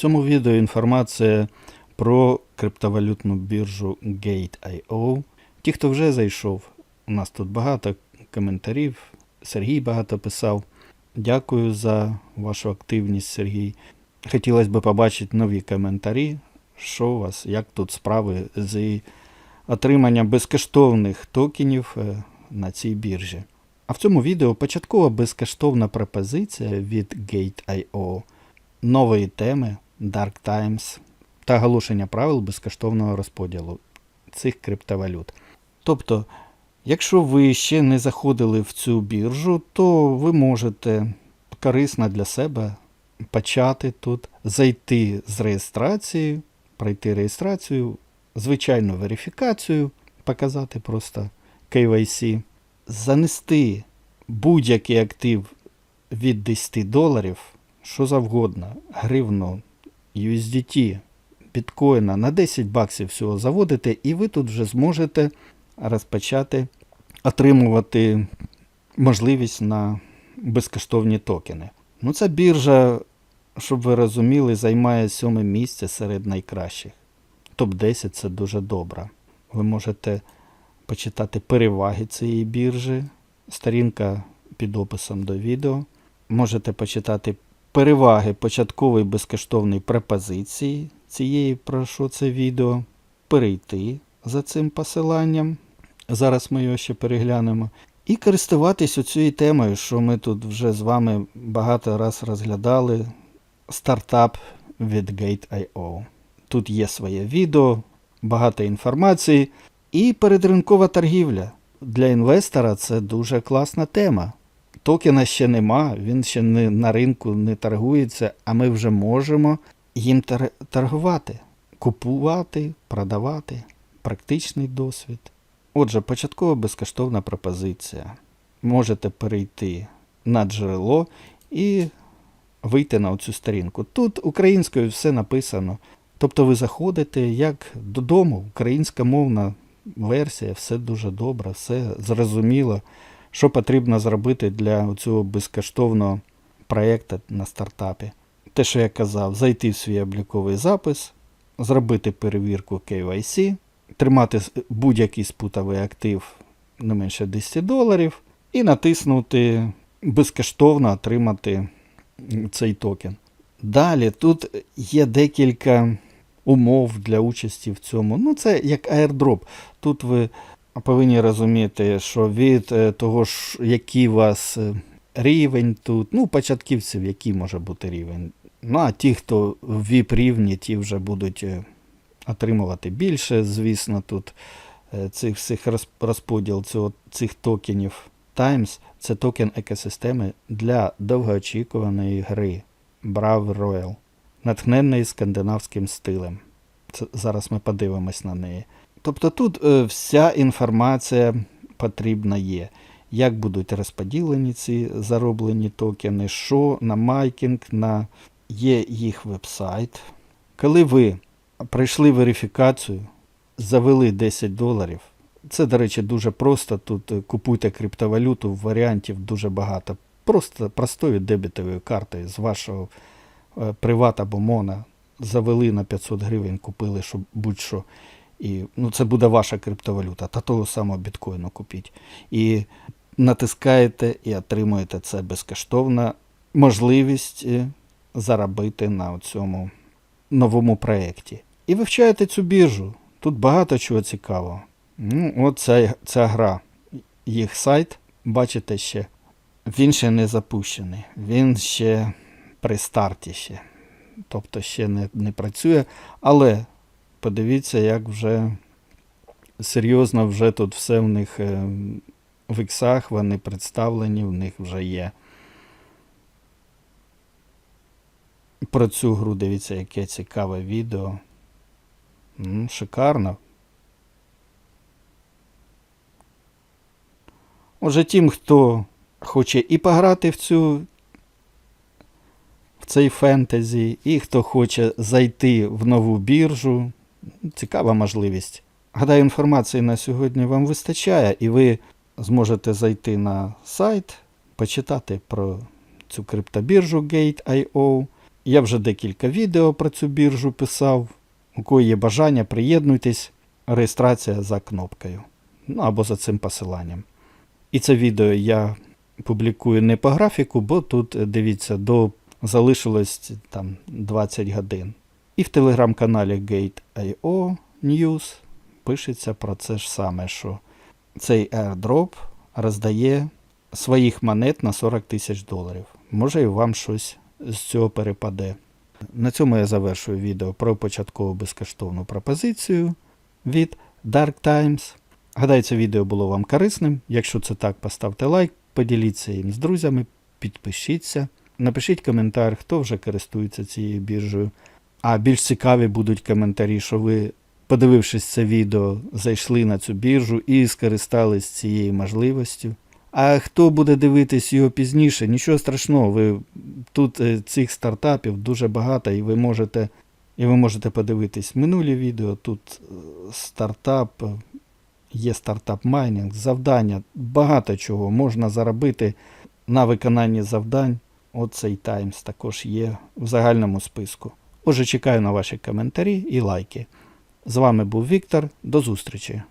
цьому відео інформація про криптовалютну біржу Gate.io. Ті, хто вже зайшов, у нас тут багато коментарів. Сергій багато писав. Дякую за вашу активність, Сергій. Хотілося б побачити нові коментарі. Що у вас, як тут справи з отриманням безкоштовних токенів е, на цій біржі. А в цьому відео початкова безкоштовна пропозиція від Gate.io, нової теми Dark Times та оголошення правил безкоштовного розподілу цих криптовалют. Тобто, якщо ви ще не заходили в цю біржу, то ви можете корисно для себе почати тут, зайти з реєстрацією, пройти реєстрацію, звичайну верифікацію, показати просто KYC, занести будь-який актив від 10 доларів, що завгодно, гривну, USDT, біткоїна на 10 баксів всього заводите, і ви тут вже зможете розпочати отримувати можливість на безкоштовні токени. Ну, ця біржа, щоб ви розуміли, займає сьоме місце серед найкращих. Топ-10 це дуже добре. Ви можете почитати переваги цієї біржі, сторінка під описом до відео. Можете почитати переваги початкової безкоштовної пропозиції цієї, про що це відео, перейти за цим посиланням. Зараз ми його ще переглянемо. І користуватись оцією темою, що ми тут вже з вами багато раз розглядали. Стартап від Gate.io. Тут є своє відео, багато інформації і передринкова торгівля. Для інвестора це дуже класна тема. Токена ще нема, він ще не на ринку не торгується, а ми вже можемо їм торгувати, купувати, продавати. Практичний досвід. Отже, початкова безкоштовна пропозиція. Можете перейти на джерело і вийти на оцю сторінку. Тут українською все написано. Тобто ви заходите як додому, українська мовна версія, все дуже добре, все зрозуміло, що потрібно зробити для цього безкоштовного проєкту на стартапі. Те, що я казав, зайти в свій обліковий запис, зробити перевірку KYC, тримати будь-який спутовий актив не менше 10 доларів і натиснути безкоштовно отримати цей токен. Далі тут є декілька умов для участі в цьому. Ну, це як airdrop. Тут ви повинні розуміти, що від е, того, ж, який у вас е, рівень тут, ну, початківців, який може бути рівень. Ну, а ті, хто в VIP рівні, ті вже будуть е, отримувати більше, звісно, тут цих всіх розподіл цього, цих токенів Times це токен екосистеми для довгоочікуваної гри Brave Royal, натхненної скандинавським стилем. Це, зараз ми подивимось на неї. Тобто тут е, вся інформація потрібна є. Як будуть розподілені ці зароблені токени, що на майкінг, на є їх вебсайт. Коли ви пройшли верифікацію, завели 10 доларів. Це, до речі, дуже просто. Тут е, купуйте криптовалюту, варіантів дуже багато. Просто простою дебітовою картою з вашого е, приват або мона завели на 500 гривень, купили що будь-що. І ну, це буде ваша криптовалюта, та того самого біткоїну купіть. І натискаєте і отримуєте це безкоштовно можливість е, заробити на цьому новому проєкті. І вивчаєте цю біржу. Тут багато чого цікавого. Ну, от ця, ця гра. Їх сайт, бачите ще, він ще не запущений. Він ще при старті ще. Тобто ще не, не працює. Але подивіться, як вже серйозно вже тут все в них е, в іксах, вони представлені, в них вже є. Про цю гру дивіться, яке цікаве відео. Шикарно. Отже, тим, хто хоче і пограти в цю в цей фентезі, і хто хоче зайти в нову біржу, цікава можливість. Гадаю, інформації на сьогодні вам вистачає, і ви зможете зайти на сайт, почитати про цю криптобіржу Gate.io, Я вже декілька відео про цю біржу писав. У кого є бажання, приєднуйтесь. Реєстрація за кнопкою. Ну або за цим посиланням. І це відео я публікую не по графіку, бо тут, дивіться, до залишилось там 20 годин. І в телеграм-каналі Gate.io News пишеться про це ж саме, що цей airdrop роздає своїх монет на 40 тисяч доларів. Може і вам щось з цього перепаде. На цьому я завершую відео про початкову безкоштовну пропозицію від Dark Times. Гадаю, це відео було вам корисним. Якщо це так, поставте лайк, поділіться їм з друзями, підпишіться. Напишіть коментар, хто вже користується цією біржею. А більш цікаві будуть коментарі, що ви, подивившись це відео, зайшли на цю біржу і скористались цією можливістю. А хто буде дивитись його пізніше, нічого страшного, ви тут е, цих стартапів дуже багато, і ви можете, і ви можете подивитись минулі відео. Тут е, стартап, є стартап майнінг, завдання, багато чого можна заробити на виконанні завдань. Оцей Таймс також є в загальному списку. Отже, чекаю на ваші коментарі і лайки. З вами був Віктор. До зустрічі!